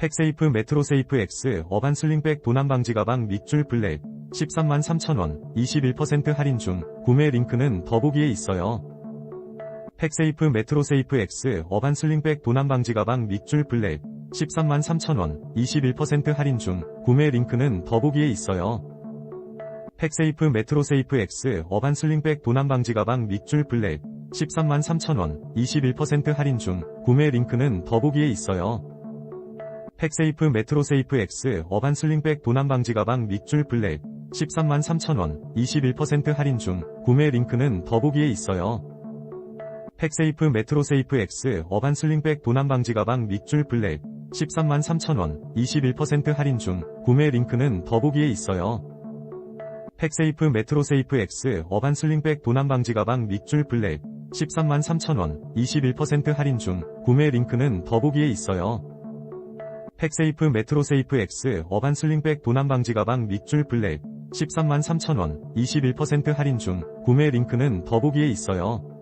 팩세이프 메트로세이프 X 어반 슬링백 도난 방지 가방 밑줄 블랙 13만 3천원 21% 할인 중 구매 링크는 더보기에 있어요. 팩세이프 메트로세이프 X 어반 슬링백 도난 방지 가방 밑줄 블랙 13만 3천원 21% 할인 중 구매 링크는 더보기에 있어요. 팩세이프 메트로세이프 X 어반 슬링백 도난 방지 가방 밑줄 블랙 13만 3천원 21% 할인 중 구매 링크는 더보기에 있어요. 팩세이프 메트로세이프 X 어반 슬링백 도난 방지 가방 밑줄 블랙 13만 3천원 21% 할인 중 구매 링크는 더보기에 있어요. 팩세이프 메트로세이프 X 어반 슬링백 도난 방지 가방 밑줄 블랙 13만 3천원 21% 할인 중 구매 링크는 더보기에 있어요. 팩세이프 메트로세이프 X 어반 슬링백 도난 방지 가방 밑줄 블랙 13만 3천원 21% 할인 중 구매 링크는 더보기에 있어요. 팩세이프 메트로세이프 X 어반 슬링백 도난 방지 가방 밑줄 블랙 13만 3천원 21% 할인 중 구매 링크는 더보기에 있어요.